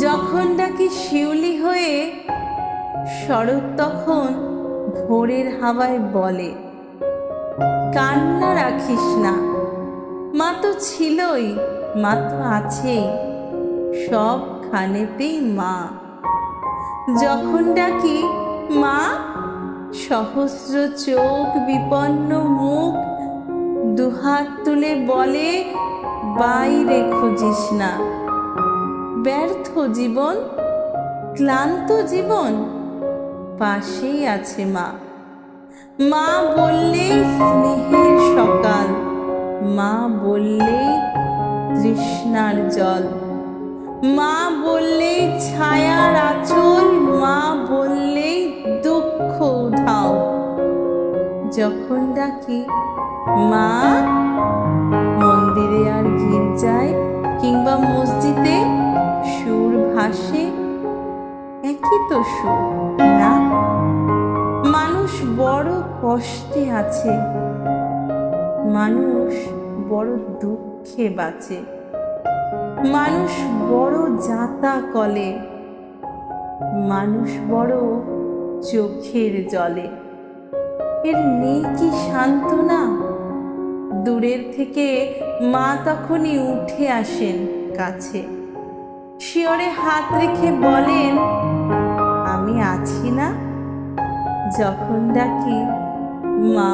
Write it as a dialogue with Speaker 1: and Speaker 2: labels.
Speaker 1: যখন ডাকি শিউলি হয়ে, শরৎ তখন ভোরের হাওয়ায় বলে, কান্না রাখিস না। মা তো ছিলই, মা তো আছেই সব খানেতেই মা। যখন ডাকি, মা, সহস্র চোখ বিপন্ন মুখ, দুহাত তুলে বলে বাইরে খুঁজিস না। ব্যর্থ জীবন, ক্লান্ত জীবন, পাশেই আছে মা। মা বললেই স্নেহের সকাল, মা বললেই তৃষ্ণার জল। মা বললেই ছায়ার আচল, মা বললেই দুঃখ উধাও। যখন ডাকি, মা, মন্দিরে আর গির্জায় কিংবা মসজিদে তো না? মানুষ বড় কষ্টে আছে, মানুষ বড় দুঃখে বাঁচে, মানুষ বড় যাতা কলে, মানুষ বড় চোখের জলে। এর নেই কি সান্ত্বনা? দূরের থেকে মা তখনই উঠে আসেন কাছে। শিওরে হাত রেখে বলেন আছি না। যখন ডাকি মা